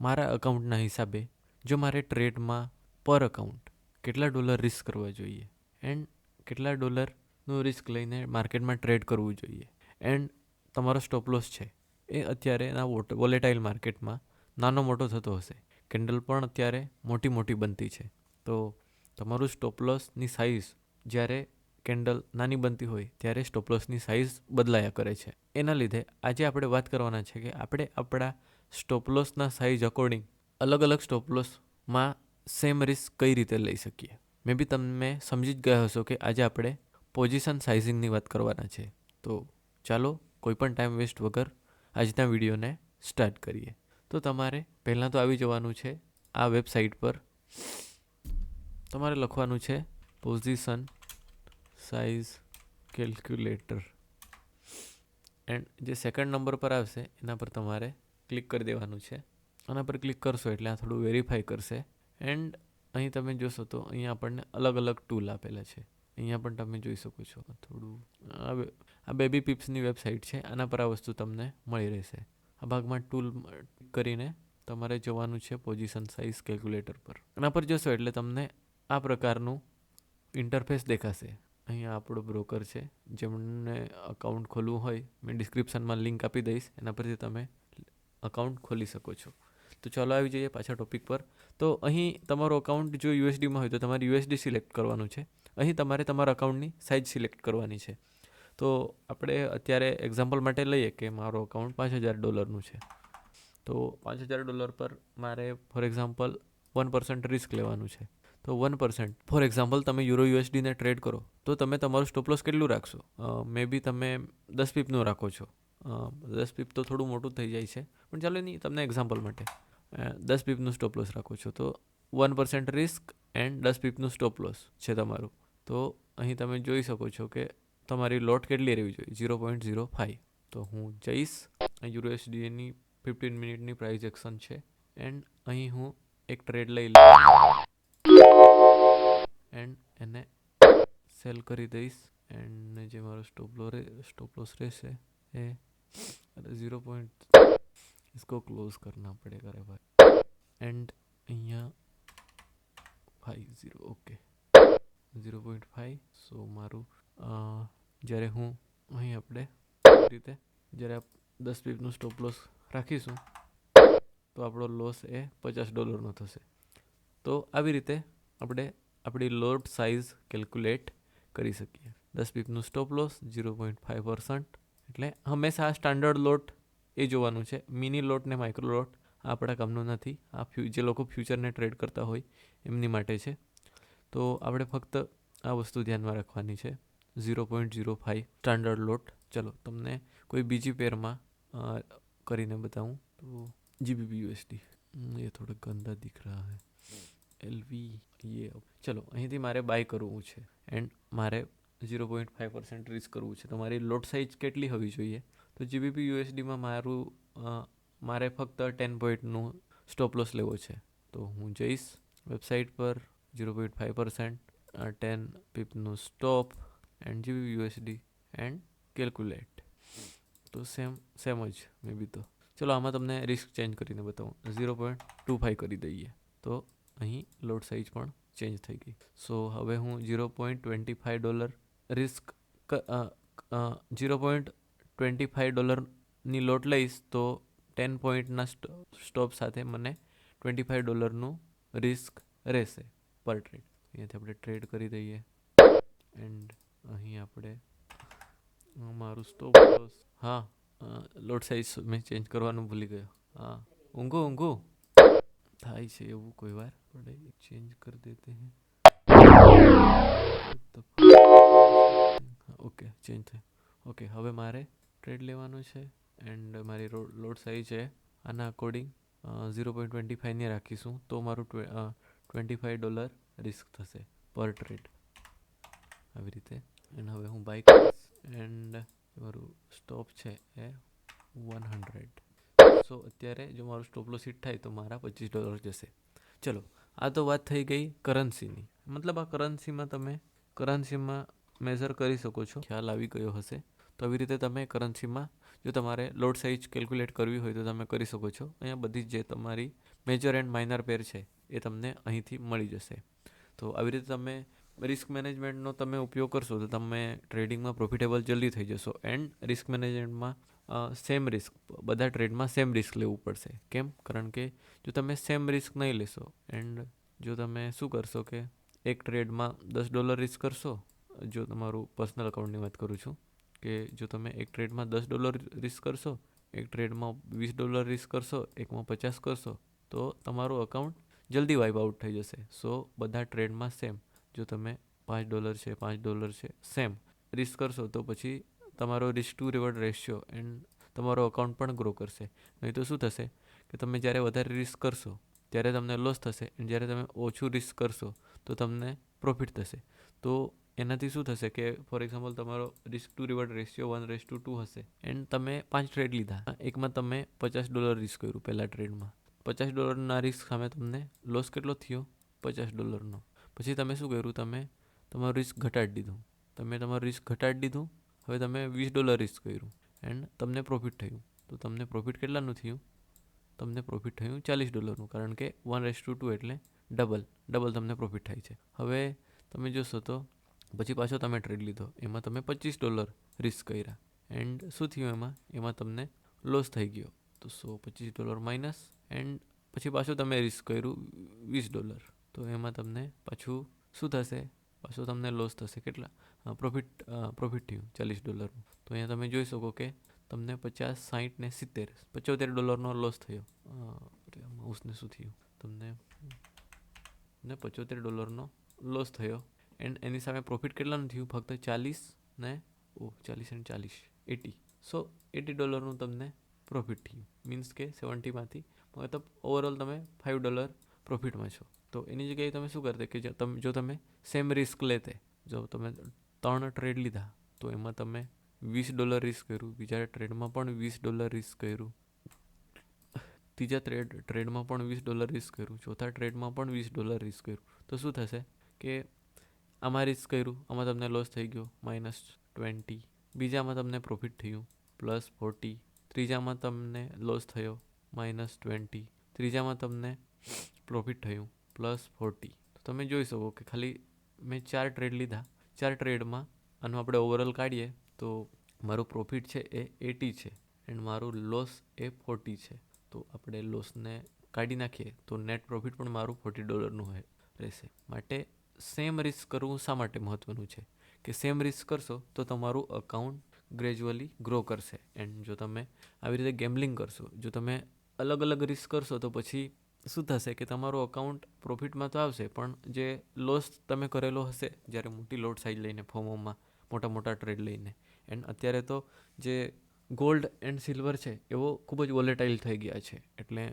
મારા અકાઉન્ટના હિસાબે જો મારે ટ્રેડમાં પર અકાઉન્ટ કેટલા ડોલર રિસ્ક કરવા જોઈએ એન્ડ કેટલા ડોલરનું રિસ્ક લઈને માર્કેટમાં ટ્રેડ કરવું જોઈએ એન્ડ તમારો સ્ટોપ લોસ છે, એ અત્યારે એના વોલેટાઇલ માર્કેટમાં નાનો મોટો થતો હશે. કેન્ડલ પણ અત્યારે મોટી મોટી બનતી છે. તો તમારું સ્ટોપ લોસની સાઇઝ જ્યારે કેન્ડલ નાની બનતી હોય ત્યારે સ્ટોપ લોસની સાઇઝ બદલાયા કરે છે. એના લીધે આજે આપણે વાત કરવાના છે કે આપણે આપણા સ્ટોપ લોસના સાઇઝ અકોર્ડિંગ અલગ અલગ સ્ટોપલોસમાં સેમ રિસ્ક કઈ રીતે લઈ શકીએ? મે બી તમે સમજી જ ગયા હશો કે આજે આપણે પોઝિશન સાઇઝિંગની વાત કરવાના છે. તો ચાલો કોઈપણ ટાઈમ વેસ્ટ વગર આજના વિડીયોને સ્ટાર્ટ કરીએ. તો તમારે પહેલાં તો આવી જવાનું છે આ વેબસાઇટ પર. તમારે લખવાનું છે પોઝિશન સાઇઝ કેલ્ક્યુલેટર એન્ડ જે સેકન્ડ નંબર પર આવશે, એના પર તમારે ક્લિક કરી દેવાનું છે. આના પર ક્લિક કરશો એટલે આ થોડું વેરીફાઈ કરશે. એન્ડ અહીં તમે જોશો તો અહીંયા આપણને અલગ અલગ ટૂલ આપેલા છે. અહીંયા પણ તમે જોઈ શકો છો. થોડું, આ બેબી પિપ્સની વેબસાઇટ છે. આના પર આ વસ્તુ તમને મળી રહેશે. આ ભાગમાં ટૂલ કરીને તમારે જવાનું છે પોઝિશન સાઇઝ કેલ્ક્યુલેટર પર. આના પર જશો એટલે તમને આ પ્રકારનું ઇન્ટરફેસ દેખાશે. અહીંયા આપણો બ્રોકર છે. જેમને અકાઉન્ટ ખોલવું હોય, મેં ડિસ્ક્રિપ્શનમાં લિંક આપી દઈશ. એના પરથી તમે અકાઉન્ટ ખોલી શકો છો. તો ચાલો આવી જઈએ પાછા ટોપિક પર. તો અહીં તમારું અકાઉન્ટ જો યુએસડીમાં હોય તો તમારે યુએસડી સિલેક્ટ કરવાનું છે. અહીં તમારે તમારા અકાઉન્ટની સાઇઝ સિલેક્ટ કરવાની છે. તો આપણે અત્યારે એક્ઝામ્પલ માટે લઈએ કે મારો અકાઉન્ટ પાંચ હજાર ડોલરનું છે. તો પાંચ હજાર ડોલર પર મારે for example one percent risk લેવાનું છે. તો વન પર્સન્ટ ફોર એક્ઝામ્પલ તમે યુરો યુએસડીને ટ્રેડ કરો, તો તમે તમારું સ્ટોપલોસ કેટલું રાખશો? મે બી તમે દસ પીપનું રાખો છો. દસ પીપ તો થોડું મોટું થઈ જાય છે. પણ ચાલો નહીં તમને એક્ઝામ્પલ માટે. દસ પીપનું સ્ટોપ લોસ રાખો છો, તો વન પર્સન્ટ રિસ્ક એન્ડ દસ પીપનું સ્ટોપ લોસ છે તમારું. તો અહીં તમે જોઈ શકો છો કે તમારી લોટ કેટલી રહેવી જોઈએ? ઝીરો પોઈન્ટ ઝીરો ફાઇવ તો હું જઈશ યુએસડીએની ફિફ્ટીન મિનિટની પ્રાઇઝ એક્શન છે એન્ડ અહીં હું એક ટ્રેડ લઈ લઉં. એન્ડ એને સેલ કરી દઈશ. એન્ડ જે મારો સ્ટોપ લો સ્ટોપ લોસ રહેશે એ અરે ઝીરો પોઈન્ટ इसको ક્લોઝ करना पड़ेगा रे भाई એન્ડ અહીંયા five zero okay zero point five સો મારું અ, જ્યારે હું અહીં આપણે આવી રીતે જ્યારે આપ દસ પીપનું સ્ટોપ લોસ રાખીશું તો આપણો લોસ એ પચાસ ડોલરનો થશે તો આવી રીતે આપણે આપણી લોટ સાઇઝ કેલ્ક્યુલેટ કરી શકીએ દસ પીપનું stop loss zero point five percent એટલે હંમેશા સ્ટાન્ડર્ડ લોટ એ જોવાનું છે. મિની લોટ ને માઇક્રો લોટ આપણા કામનું નથી. આ ફ્યુ, જે લોકો ફ્યુચરને ટ્રેડ કરતા હોય એમની માટે છે. તો આપણે ફક્ત આ વસ્તુ ધ્યાનમાં રાખવાની છે. Zero point zero five standard lot. ચલો, તમને કોઈ બીજી પેરમાં કરીને બતાવું. તો જીબીપી યુએસડી એ થોડો ગંદા દીખ રહા હૈ એલવી યે ચલો, અહીંથી મારે બાય કરવું છે. એન્ડ મારે zero point five percent risk કરવું છે. તો મારી લોટ સાઇઝ કેટલી હોવી જોઈએ? તો જીબીપી યુએસડીમાં મારું મારે ફક્ત ટેન પોઈન્ટનું સ્ટોપ લોસ લેવો છે. તો હું જઈશ વેબસાઇટ પર, zero point five percent ten પીપનું stop and GB USD and calculate તો સેમ સેમ જ મે બી તો. ચલો, આમાં તમને રિસ્ક ચેન્જ કરીને બતાવું. ઝીરો પોઈન્ટ ટુ ફાઇવ કરી દઈએ. તો અહીં લોડ સાઇઝ પણ ચેન્જ થઈ ગઈ. સો હવે હું zero point twenty five dollar risk zero point twenty five ડોલરની લોટ લઈશ તો ટેન પોઈન્ટના સ્ટોપ સાથે મને ટ્વેન્ટી ફાઇવ ડોલરનું રિસ્ક રહેશે પર ટ્રેડ. અહીંયાથી આપણે ટ્રેડ કરી દઈએ. એન્ડ અહીં આપણે મારું સ્ટોપ લોસ. હા લોટ સાઇઝ મેં ચેન્જ કરવાનું ભૂલી ગયો. હા. ઊંઘો ઊંઘો. થાય છે એવું કોઈ વાર. આપણે ચેન્જ કરી દેતે હૈ. ઓકે ચેન્જ થાય. ઓકે હવે મારે ટ્રેડ લેવાનું છે એન્ડ મારી લોડ સાઇઝ છે. આના અકોર્ડિંગ ઝીરો પોઈન્ટ ટ્વેન્ટી ફાઇવને રાખીશું તો મારું ટ્વેન્ટી ફાઇવ ડોલર રિસ્ક થશે પર ટ્રેડ આવી રીતે. એન્ડ હવે હું બાઇક એન્ડ મારું સ્ટોપ છે એ વન હંડ્રેડ સો અત્યારે જો મારું સ્ટોપ લોસ હિટ થાય તો મારા પચીસ ડોલર જશે. ચલો, આ તો વાત થઈ ગઈ કરન્સીની મતલબ આ કરન્સીમાં તમે કરન્સીમાં મેઝર કરી શકો છો. ખ્યાલ આવી ગયો હશે. તો આવી રીતે તમે કરન્સીમાં જો તમારે લોડ સાઇઝ કેલ્ક્યુલેટ કરવી હોય તો તમે કરી શકો છો. અહીંયા બધી જ તમારી મેજર એન્ડ માઇનર પેર છે એ તમને અહીંથી મળી જશે. તો આવી રીતે તમે રિસ્ક મેનેજમેન્ટનો તમે ઉપયોગ કરશો તો તમે ટ્રેડિંગમાં પ્રોફિટેબલ જલ્દી થઈ જશો. એન્ડ રિસ્ક મેનેજમેન્ટમાં સેમ રિસ્ક બધા ટ્રેડમાં સેમ રિસ્ક લેવું પડશે. કેમ? કારણ કે જો તમે સેમ રિસ્ક નહીં લેશો એન્ડ જો તમે શું કરશો કે એક ટ્રેડમાં દસ ડોલર રિસ્ક કરશો જો તમારું પર્સનલ અકાઉન્ટની વાત કરું છું, કે જો તમે એક ટ્રેડમાં દસ ડોલર રિસ્ક કરશો, એક ટ્રેડમાં વીસ ડોલર રિસ્ક કરશો એકમાં પચાસ કરશો, તો તમારું અકાઉન્ટ જલ્દી વાઇપ આઉટ થઈ જશે. સો બધા ટ્રેડમાં સેમ જો તમે પાંચ ડોલર છે, પાંચ ડોલર છે સેમ રિસ્ક કરશો તો પછી તમારો risk to reward ratio and તમારો અકાઉન્ટ પણ ગ્રો કરશે. નહીં તો શું થશે? કે તમે જ્યારે વધારે રિસ્ક કરશો, ત્યારે તમને લોસ થશે એન્ડ જ્યારે તમે ઓછું રિસ્ક કરશો, તો તમને પ્રોફિટ થશે. તો એનાથી શું થશે કે ફોર એક્ઝામ્પલ તમારો risk to reward ratio one race to two હશે. એન્ડ તમે પાંચ ટ્રેડ લીધા. એકમાં તમે પચાસ ડોલર રિસ્ક કર્યું પહેલાં ટ્રેડમાં પચાસ ડોલરના રિસ્ક સામે તમને લોસ કેટલો થયો? પચાસ ડોલરનો પછી તમે શું કર્યું? તમે તમારું રિસ્ક ઘટાડી દીધું. તમે તમારું રિસ્ક ઘટાડી દીધું. હવે તમે વીસ ડોલર રિસ્ક કર્યું. એન્ડ તમને પ્રોફિટ થયું. તો તમને પ્રોફિટ કેટલાનું થયું? તમને પ્રોફિટ થયું ચાલીસ ડોલરનું કારણ કે વન રેસ ટુ ટુ એટલે ડબલ ડબલ તમને પ્રોફિટ થાય છે. હવે તમે જોશો તો પછી પાછો તમે ટ્રેડ લીધો. એમાં તમે પચીસ ડોલર રિસ્ક કર્યા. એન્ડ શું થયું એમાં? એમાં તમને લોસ થઈ ગયો. તો સો પચીસ ડોલર માઇનસ એન્ડ પછી પાછું તમે રિસ્ક કર્યું વીસ ડોલર તો એમાં તમને પાછું શું થશે? પાછું તમને લોસ થશે. કેટલા? પ્રોફિટ પ્રોફિટ થયું ચાલીસ ડોલરનું તો અહીંયા તમે જોઈ શકો કે તમને પચાસ સાહીઠ ને સિત્તેર, પચોતેર ડોલરનો લોસ થયો. માઉસને શું થયું? તમને, ને પચોતેર ડોલરનો લોસ થયો. એન્ડ એની સામે પ્રોફિટ કેટલાનું થયું? ફક્ત ચાલીસ ને? ઓ, ચાલીસ એન્ડ ચાલીસ. એટી. સો, એટી ડોલરનું તમને પ્રોફિટ થયું. મીન્સ કે સેવન્ટીમાંથી મતલબ ઓવરઓલ તમે ફાઇવ ડોલર પ્રોફિટમાં છો. તો એની જગ્યાએ તમે શું કરતે? કે તમે, જો તમે સેમ રિસ્ક લેતે, જો તમે ત્રણ ટ્રેડ લીધા, તો એમાં તમે વીસ ડોલર રિસ્ક કર્યું. બીજા ટ્રેડમાં પણ વીસ ડોલર રિસ્ક કર્યું. ત્રીજા ટ્રેડ ટ્રેડમાં પણ વીસ ડોલર રિસ્ક કર્યું. ચોથા ટ્રેડમાં પણ વીસ ડોલર રિસ્ક કર્યું. તો શું થશે? કે આમાં રિસ્ક કર્યું. આમાં તમને લોસ થઈ ગયો. માઇનસ ટ્વેન્ટી બીજામાં તમને પ્રોફિટ થયું. પ્લસ ફોર્ટી ત્રીજામાં તમને લોસ થયો. માઇનસ ટ્વેન્ટી ત્રીજામાં તમને પ્રોફિટ થયું. પ્લસ ફોર્ટી તો તમે જોઈ શકો કે ખાલી મેં ચાર ટ્રેડ લીધા. ચાર ટ્રેડમાં આનું આપણે ઓવરઓલ કાઢીએ તો મારું પ્રોફિટ છે એ એટી છે એન્ડ મારું લોસ એ ફોર્ટી છે. તો આપણે લોસને કાઢી નાખીએ તો નેટ પ્રોફિટ પણ મારું ફોર્ટી ડોલરનું રહેશે. માટે સેમ રિસ્ક કરવું શા માટે મહત્ત્વનું છે? કે સેમ રિસ્ક કરશો તો તમારું અકાઉન્ટ ગ્રેજ્યુઅલી ગ્રો કરશે. એન્ડ જો તમે આવી રીતે ગેમ્બલિંગ કરશો, જો તમે અલગ અલગ રિસ્ક કરશો તો પછી શું થશે કે તમારું અકાઉન્ટ પ્રોફિટમાં તો આવશે, પણ જે લોસ તમે કરેલો હશે, જ્યારે મોટી લોટ સાઇઝ લઈને ફોમોમાં મોટા મોટા ટ્રેડ લઈને એન્ડ અત્યારે તો જે ગોલ્ડ એન્ડ સિલ્વર છે, એવો ખૂબ જ વોલેટાઇલ થઈ ગયા છે. એટલે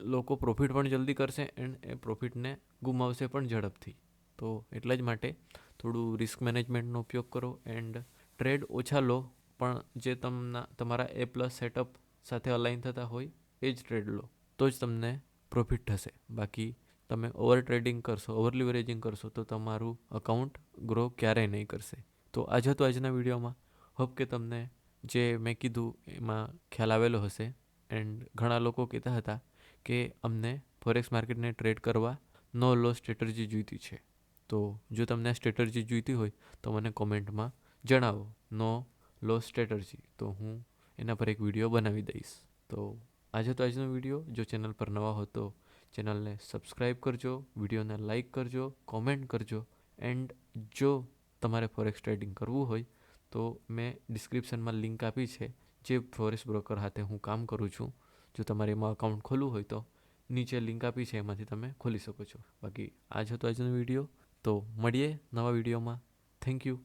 લોકો પ્રોફિટ પણ જલ્દી કરશે એન્ડ એ પ્રોફિટને ગુમાવશે પણ ઝડપથી. તો એટલા જ માટે થોડું રિસ્ક મેનેજમેન્ટનો ઉપયોગ કરો એન્ડ ટ્રેડ ઓછા લો, પણ જે તમના તમારા એ પ્લસ સેટઅપ સાથે અલાઇન થતા હોય, એ જ ટ્રેડ લો. તો જ તમને પ્રોફિટ થશે. બાકી તમે ઓવર ટ્રેડિંગ કરશો ઓવર લિવરેજિંગ કરશો, તો તમારું અકાઉન્ટ ગ્રો ક્યારેય નહીં કરશે. તો આજ હતો આજના વિડીયોમાં. હોપ કે તમને જે મેં કીધું એમાં ખ્યાલ આવેલો હશે. એન્ડ ઘણા લોકો કહેતા હતા કે અમને ફોરેક્સ માર્કેટને ટ્રેડ કરવા નો લો સ્ટ્રેટર્જી જોઈતી છે. તો જો તમને આ સ્ટ્રેટર્જી જોઈતી હોય, તો મને કોમેન્ટમાં જણાવો. નો લો સ્ટ્રેટર્જી તો હું એના પર એક વીડિયો બનાવી દઈશ. તો આજે તો આજનો વીડિયો જો ચેનલ પર નવા હો તો ચેનલને સબસ્ક્રાઈબ કરજો વિડીયોને લાઇક કરજો કોમેન્ટ કરજો. એન્ડ જો તમારે ફોરેક્સ ટ્રેડિંગ કરવું હોય, તો મેં ડિસ્ક્રિપ્શનમાં લિંક આપી છે. જે ફોરેક્સ બ્રોકર હાથે હું કામ કરું છું જો તમારે એમાં અકાઉન્ટ ખોલવું હોય તો નીચે લિંક આપી છે, એમાંથી તમે ખોલી શકો છો. બાકી આ જ હતો આજનો વીડિયો. તો મળીએ નવા વિડીયોમાં. Thank you